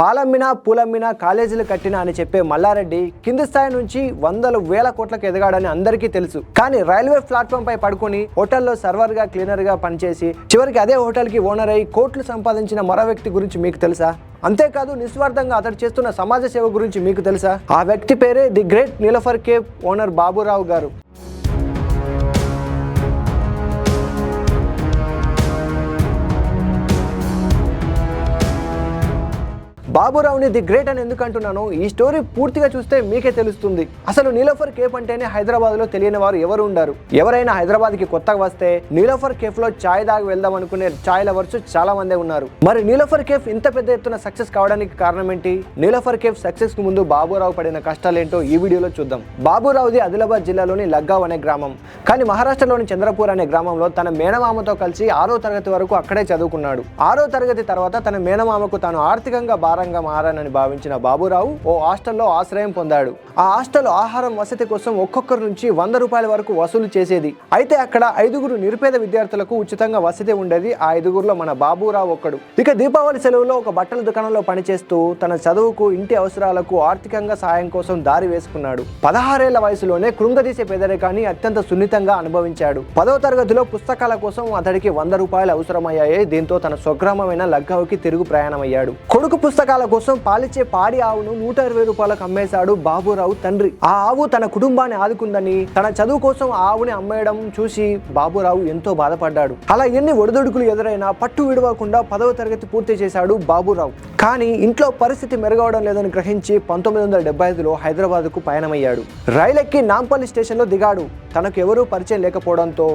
పాలమ్మినా పూలమ్మినా కాలేజీలు కట్టినా అని చెప్పే మల్లారెడ్డి కింది స్థాయి నుంచి వందల వేల కోట్లకు ఎదగాడని అందరికీ తెలుసు. కానీ రైల్వే ప్లాట్ఫామ్ పై పడుకొని హోటల్లో సర్వర్గా క్లీనర్గా పనిచేసి చివరికి అదే హోటల్కి ఓనర్ అయి కోట్లు సంపాదించిన మరో వ్యక్తి గురించి మీకు తెలుసా? అంతేకాదు నిస్వార్థంగా అతడు చేస్తున్న సమాజ సేవ గురించి మీకు తెలుసా? ఆ వ్యక్తి పేరే the great Niloufer cafe owner Baburao garu. బాబురావుని the great అని ఎందుకు అంటున్నాను ఈ స్టోరీ పూర్తిగా చూస్తే మీకే తెలుస్తుంది. అసలు నీలోఫర్ కేఫ్ అంటేనే హైదరాబాద్లో తెలియని వారు ఎవరు ఉండరు? ఎవరైనా హైదరాబాద్కి కొత్తగా వస్తే నీలోఫర్ కేఫ్లో చాయ్ దాగి వెళ్దాం అనుకునే చాయ్ లవర్స్ చాలా మందే ఉన్నారు. మరి నీలోఫర్ కేఫ్ ఇంత పెద్ద ఎత్తున సక్సెస్ కావడానికి కారణం ఏంటి? నీలోఫర్ కేఫ్ సక్సెస్కు ముందు బాబురావు పడిన కష్టాలేంటో ఈ వీడియోలో చూద్దాం. బాబురావుది ఆదిలాబాద్ జిల్లాలోని లగ్గావ్ అనే గ్రామం. కానీ మహారాష్ట్రలోని చంద్రపూర్ అనే గ్రామంలో తన మేనమామతో కలిసి ఆరో తరగతి వరకు అక్కడే చదువుకున్నాడు. ఆరో తరగతి తర్వాత తన మేనమామకు తాను ఆర్థికంగా భారంగా మారానని భావించిన బాబురావు ఓ హాస్టల్లో ఆశ్రయం పొందాడు. ఆ హాస్టల్ ఆహారం వసతి కోసం ఒక్కొక్కరి నుంచి వంద రూపాయల వరకు వసూలు చేసేది. అయితే అక్కడ ఐదుగురు నిరుపేద విద్యార్థులకు ఉచితంగా వసతి ఉండేది. ఆ ఐదుగురులో మన బాబురావు ఒక్కడు. ఇక దీపావళి సెలవులో ఒక బట్టల దుకాణంలో పనిచేస్తూ తన చదువుకు ఇంటి అవసరాలకు ఆర్థికంగా సాయం కోసం దారి వేసుకున్నాడు. పదహారేళ్ళ వయసులోనే కృంగదీసే పేదరికాన్ని అత్యంత సున్నితంగా అనుభవించాడు. పదవ తరగతిలో పుస్తకాల కోసం అతడికి వంద రూపాయలు అవసరమయ్యాయి. దీంతో తన స్వగ్రామమైన లగ్గావుకి తిరుగు ప్రయాణమయ్యాడు. కొడుకు పుస్తక పోషకాల కోసం పాలిచ్చే పాడి ఆవును నూట ఇరవై రూపాయలకు అమ్మేశాడు బాబురావు తండ్రి. ఆ ఆవు తన కుటుంబాన్ని ఆదుకుందని తన చదువు కోసం ఆ ఆవుని అమ్మేయడం చూసి బాబురావు ఎంతో బాధపడ్డాడు. అలా ఎన్ని ఒడిదొడుకులు ఎదురైనా పట్టు విడవకుండా పదవ తరగతి పూర్తి చేశాడు బాబురావు. కానీ ఇంట్లో పరిస్థితి మెరుగవడం లేదని గ్రహించి పంతొమ్మిది వందల డెబ్బై ఐదులో హైదరాబాద్కు పయనమయ్యాడు. రైలెక్కి నాంపల్లి స్టేషన్లో దిగాడు. తనకు ఎవరూ పరిచయం లేకపోవడంతో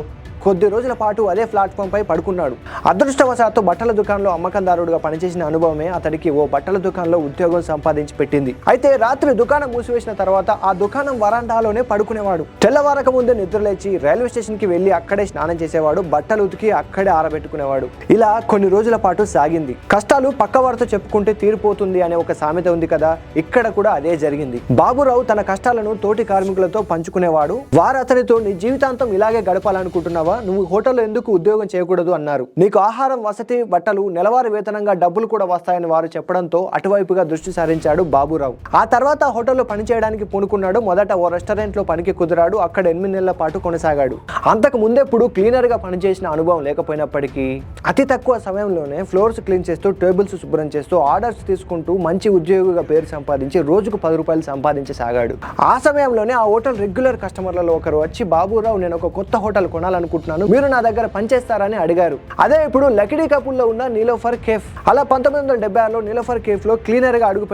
కొద్ది రోజుల పాటు అదే ప్లాట్ఫామ్ పై పడుకున్నాడు. అదృష్టవశాత్తు బట్టల దుకాణంలో అమ్మకందారుడుగా పనిచేసిన అనుభవమే అతడికి ఓ బట్టల దుకాణంలో ఉద్యోగం సంపాదించి పెట్టింది. అయితే రాత్రి దుకాణం మూసివేసిన తర్వాత ఆ దుకాణం వరాండాలోనే పడుకునేవాడు. తెల్లవారక ముందే నిద్రలేచి రైల్వే స్టేషన్కి వెళ్ళి అక్కడే స్నానం చేసేవాడు. బట్టలు ఉతికి అక్కడే ఆరబెట్టుకునేవాడు. ఇలా కొన్ని రోజుల పాటు సాగింది. కష్టాలు పక్క వారితో చెప్పుకుంటే తీరిపోతుంది అనే ఒక సామెత ఉంది కదా ఇక్కడ కూడా అదే జరిగింది. బాబురావు తన కష్టాలను తోటి కార్మికులతో పంచుకునేవాడు. వారు అతనితో నీ జీవితాంతం ఇలాగే గడపాలనుకుంటున్నావా? నువ్వు హోటల్లో ఎందుకు ఉద్యోగం చేయకూడదు అన్నారు. నీకు ఆహారం వసతి బట్టలు నెలవారీ వేతనంగా డబ్బులు కూడా వస్తాయని వారు చెప్పడంతో అటువైపుగా దృష్టి సారించాడు బాబురావు. ఆ తర్వాత హోటల్లో పనిచేయడానికి పూనుకున్నాడు. మొదట ఓ రెస్టారెంట్లో పనికి కుదిరాడు. అక్కడ ఎనిమిది నెలల పాటు కొనసాగాడు. అంతకు ముందెప్పుడు క్లీనర్గా పనిచేసిన అనుభవం లేకపోయినప్పటికీ అతి తక్కువ సమయంలోనే ఫ్లోర్స్ క్లీన్ చేస్తూ టేబుల్స్ శుభ్రం చేస్తూ ఆర్డర్స్ తీసుకుంటూ మంచి ఉద్యోగిగా పేరు సంపాదించి రోజుకు పది రూపాయలు సంపాదించసాగాడు. ఆ సమయంలోనే ఆ హోటల్ రెగ్యులర్ కస్టమర్లలో ఒకరు వచ్చి బాబురావు నేను ఒక కొత్త హోటల్ కొనాలనుకుంటున్నాను మీరు నా దగ్గర పనిచేస్తారని అడిగారు. అదే ఇప్పుడు లకిడీ కపుల్లో ఉన్న నీలోఫర్ కేఫ్. అలా పంతొమ్మిది వందల డెబ్బై ఆరులో నీలోఫర్ కేఫ్లో క్లీనర్గా అడుగు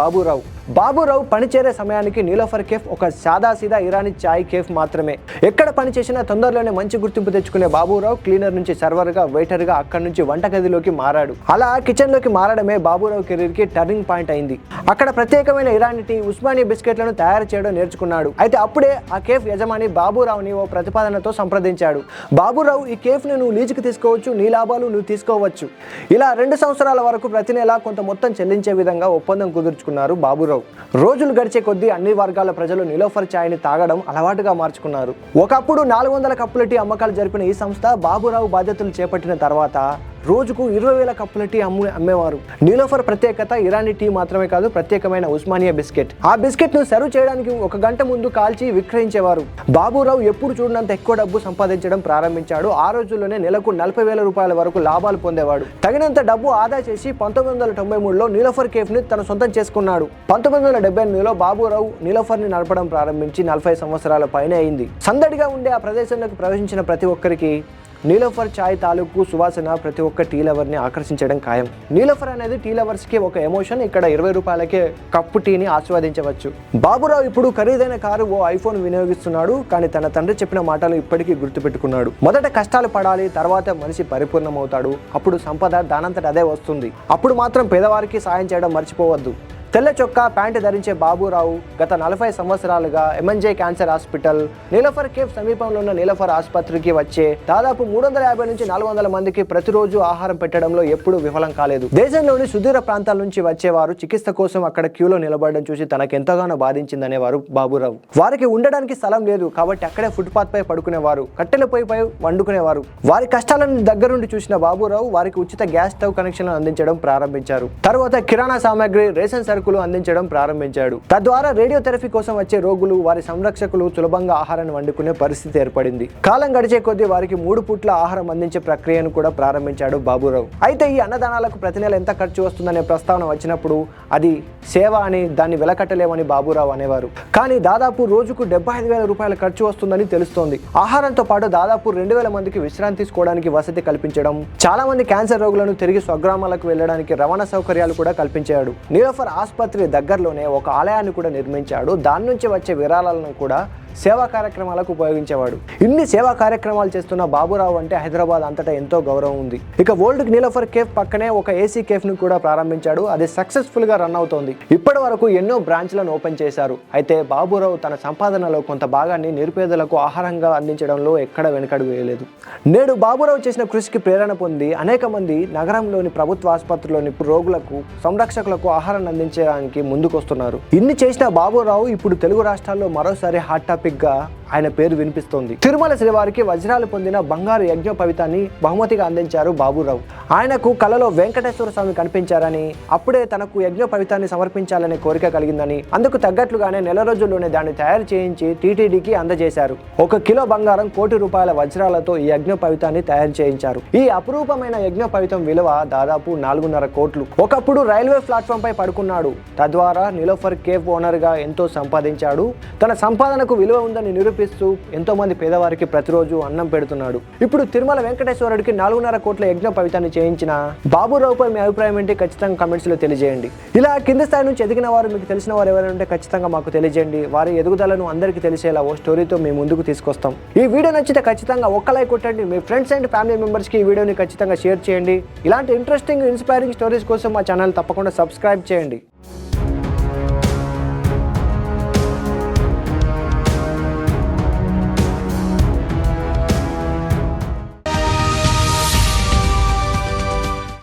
బాబురావు. బాబురావు పనిచేరే సమయానికి నీలోఫర్ కేఫ్ ఒక సాదాసీదా ఇరానీ చాయ్ కేఫ్ మాత్రమే. ఎక్కడ పని చేసినా తొందరలోనే మంచి గుర్తింపు తెచ్చుకునే బాబురావు క్లీనర్ నుంచి సర్వర్గా అక్కడి నుంచి వంటగదిలోకి మారాడు. అలా కిచెన్లోకి మారడమే బాబురావు కెరీర్కి టర్నింగ్ పాయింట్ అయింది. అక్కడ ప్రత్యేకమైన ఇరానీ టీ ఉస్మానియా బిస్కెట్లను తయారు చేయడం నేర్చుకున్నాడు. అయితే అప్పుడే ఆ కేఫ్ యజమాని బాబురావుని ఓ ప్రతిపాదనతో సంప్రదించాడు. బాబురావు ఈ కేఫ్ని నువ్వు లీజుకి తీసుకోవచ్చు నీ లాభాలు నువ్వు తీసుకోవచ్చు. ఇలా రెండు సంవత్సరాల వరకు ప్రతి నెలా కొంత మొత్తం చెల్లించే విధంగా ఒప్పందం కుదుర్చుకున్నారు బాబురావు. రోజులు గడిచే కొద్దీ అన్ని వర్గాల ప్రజలు నిలోఫర్ ఛాయ్ని తాగడం అలవాటుగా మార్చుకున్నారు. ఒకప్పుడు నాలుగు వందల కప్పుల టీ అమ్మకాలు జరిపిన ఈ సంస్థ బాబురావు బాధ్యతలు చేపట్టిన తర్వాత రోజుకు ఇరవై వేల కప్పుల టీ అమ్ము అమ్మేవారు. నీలోఫర్ ప్రత్యేకత ఇరానీ టీ మాత్రమే కాదు ప్రత్యేకమైన ఉస్మానియా బిస్కెట్. ఆ బిస్కెట్ను సర్వ్ చేయడానికి ఒక గంట ముందు కాల్చి విక్రయించేవారు. బాబురావు ఎప్పుడు చూడనంత ఎక్కువ డబ్బు సంపాదించడం ప్రారంభించాడు. ఆ రోజుల్లోనే నెలకు నలభై వేల రూపాయల వరకు లాభాలు పొందేవాడు. తగినంత డబ్బు ఆదా చేసి పంతొమ్మిది వందల తొంభై మూడులో నీలోఫర్ కేఫ్ని తన సొంతం చేసుకున్నాడు. పంతొమ్మిది వందల డెబ్బై ఎనిమిదిలో బాబురావు నీలోఫర్ని నడపడం ప్రారంభించి నలభై సంవత్సరాల పైనే అయింది. సందడిగా ఉండే ఆ ప్రదేశంలోకి ప్రవేశించిన ప్రతి ఒక్కరికి నీలోఫర్ చాయ్ తాలూకు సువాసన ప్రతి ఒక్క టీ లవర్ని ఆకర్షించడం ఖాయం. నీలోఫర్ అనేది టీ లవర్స్కి ఒక ఎమోషన్ ఇక్కడ ఇరవై రూపాయలకే కప్పు టీని ఆస్వాదించవచ్చు. బాబురావు ఇప్పుడు ఖరీదైన కారు ఓ ఐఫోన్ వినియోగిస్తున్నాడు కానీ తన తండ్రి చెప్పిన మాటలు ఇప్పటికీ గుర్తుపెట్టుకున్నాడు. మొదట కష్టాలు పడాలి తర్వాత మనిషి పరిపూర్ణమవుతాడు అప్పుడు సంపద దానంతట అదే వస్తుంది. అప్పుడు మాత్రం పేదవారికి సాయం చేయడం మర్చిపోవద్దు. తెల్ల చొక్కా ప్యాంటు ధరించే బాబురావు గత నలభై సంవత్సరాలుగా MNJ cancer hospital Niloufer cafe సమీపంలో ఉన్న నీలఫర్ ఆసుపత్రికి వచ్చే దాదాపు మూడు వందల యాభై నుంచి నాలుగు వందల మందికి ప్రతిరోజు ఆహారం పెట్టడంలో ఎప్పుడూ విఫలం కాలేదు. దేశంలోని సుదూర ప్రాంతాల నుంచి వచ్చేవారు చికిత్స కోసం అక్కడ క్యూలో నిలబడడం చూసి తనకెంతగానో బాధించిందనేవారు బాబురావు. వారికి ఉండడానికి స్థలం లేదు కాబట్టి అక్కడే ఫుట్పాత్ పై పడుకునేవారు కట్టెల పొయ్యిపై వండుకునేవారు. వారి కష్టాలను దగ్గరుండి చూసిన బాబురావు వారికి ఉచిత గ్యాస్ స్టవ్ కనెక్షన్లు అందించడం ప్రారంభించారు. తర్వాత కిరాణా సామాగ్రి రేషన్ సరుకులు అందించడం ప్రారంభించాడు. తద్వారా రేడియోథెరపీ కోసం వచ్చే రోగులు వారి సంరక్షకులు సులభంగా ఆహారాన్ని వండుకునే పరిస్థితి ఏర్పడింది. కాలం గడిచే కొద్దీ వారికి మూడు పూట్ల ఆహారం అందించే ప్రక్రియను కూడా ప్రారంభించాడు బాబురావు. అయితే ఈ అన్నదానాలకు ప్రతి నెల ఎంత ఖర్చు వస్తుందనే ప్రస్తావన వచ్చినప్పుడు అది సేవ అని దాన్ని వెలకట్టలేమని బాబురావు అనేవారు. కానీ దాదాపు రోజుకు డెబ్బై ఐదు వేల రూపాయల ఖర్చు వస్తుందని తెలుస్తోంది. ఆహారంతో పాటు దాదాపు రెండు వేల మందికి విశ్రాంతి తీసుకోవడానికి వసతి కల్పించడం చాలా మంది క్యాన్సర్ రోగులను తిరిగి స్వగ్రామాలకు వెళ్ళడానికి రవాణా సౌకర్యాలు కూడా కల్పించాడు. నీలోఫర్ ఆసుపత్రి దగ్గరలోనే ఒక ఆలయాన్ని కూడా నిర్మించాడు. దాని నుంచి వచ్చే విరాళాలను కూడా సేవా కార్యక్రమాలకు ఉపయోగించేవాడు. ఇన్ని సేవా కార్యక్రమాలు చేస్తున్న బాబురావు అంటే హైదరాబాద్ అంతటా ఎంతో గౌరవం ఉంది. ఇక ఓల్డ్ నీలఫర్ కేఫ్ పక్కనే ఒక ఏసీ కేఫ్ను కూడా ప్రారంభించాడు. అది సక్సెస్ఫుల్గా రన్ అవుతోంది. ఇప్పటి వరకు ఎన్నో బ్రాంచ్లను ఓపెన్ చేశారు. అయితే బాబురావు తన సంపాదనలో కొంత భాగాన్ని నిరుపేదలకు ఆహారంగా అందించడంలో ఎక్కడ వెనుకడు వేయలేదు. నేడు బాబురావు చేసిన కృషికి ప్రేరణ పొంది అనేక మంది నగరంలోని ప్రభుత్వ ఆసుపత్రిలోని రోగులకు సంరక్షకులకు ఆహారాన్ని అందించడానికి ముందుకొస్తున్నారు. ఇన్ని చేసిన బాబురావు ఇప్పుడు తెలుగు రాష్ట్రాల్లో మరోసారి హాట్ టాపిక్ గా ఆయన పేరు వినిపిస్తోంది. తిరుమల శ్రీవారికి వజ్రాలు పొందిన బంగారు యజ్ఞోపవితాన్ని బహుమతిగా అందించారు బాబురావు. ఆయనకు కలలో వెంకటేశ్వర స్వామి కనిపించారని అప్పుడే తనకు యజ్ఞోపవితాన్ని సమర్పించాలనే కోరిక కలిగిందని అందుకు తగ్గట్లుగానే నెల రోజుల్లోనే దాన్ని తయారు చేయించి టీటీడీకి అందజేశారు. ఒక కిలో బంగారం కోటి రూపాయల వజ్రాలతో ఈ యజ్ఞోపవితాన్ని తయారు చేయించారు. ఈ అపురూపమైన యజ్ఞోపవితం విలువ దాదాపు నాలుగున్నర కోట్లు. ఒకప్పుడు రైల్వే ప్లాట్ఫామ్ పై పడుకున్నాడు. తద్వారా నిలోఫర్ కేఫ్ ఓనర్గా ఎంతో సంపాదించాడు. తన సంపాదనకు విలువ ఉందని నిరూపిస్తూ ఎంతో ఎంతోమంది పేదవారికి ప్రతిరోజు అన్నం పెడుతున్నాడు. ఇప్పుడు తిరుమల వెంకటేశ్వరుడికి నాలుగున్నర కోట్ల యజ్ఞ పవితాన్ని చేయించిన బాబురావుపై మీ అభిప్రాయం ఏంటి? ఖచ్చితంగా కమెంట్స్లో తెలియజేయండి. ఇలా కింద స్థాయి నుంచి ఎదిగిన వారు మీకు తెలిసిన వారు ఎవరైనా ఉంటే ఖచ్చితంగా మాకు తెలియజేయండి. వారి ఎదుగుదలను అందరికీ తెలిసేలా ఓ స్టోరీతో మేము ముందుకు తీసుకొస్తాం. ఈ వీడియో నచ్చితే ఖచ్చితంగా ఒక్క లైక్ కొట్టండి. మీ ఫ్రెండ్స్ అండ్ ఫ్యామిలీ మెంబర్స్కి ఈ వీడియోని ఖచ్చితంగా షేర్ చేయండి. ఇలాంటి ఇంట్రెస్టింగ్ ఇన్స్పైరింగ్ స్టోరీస్ కోసం మా ఛానల్ తప్పకుండా సబ్స్క్రైబ్ చేయండి.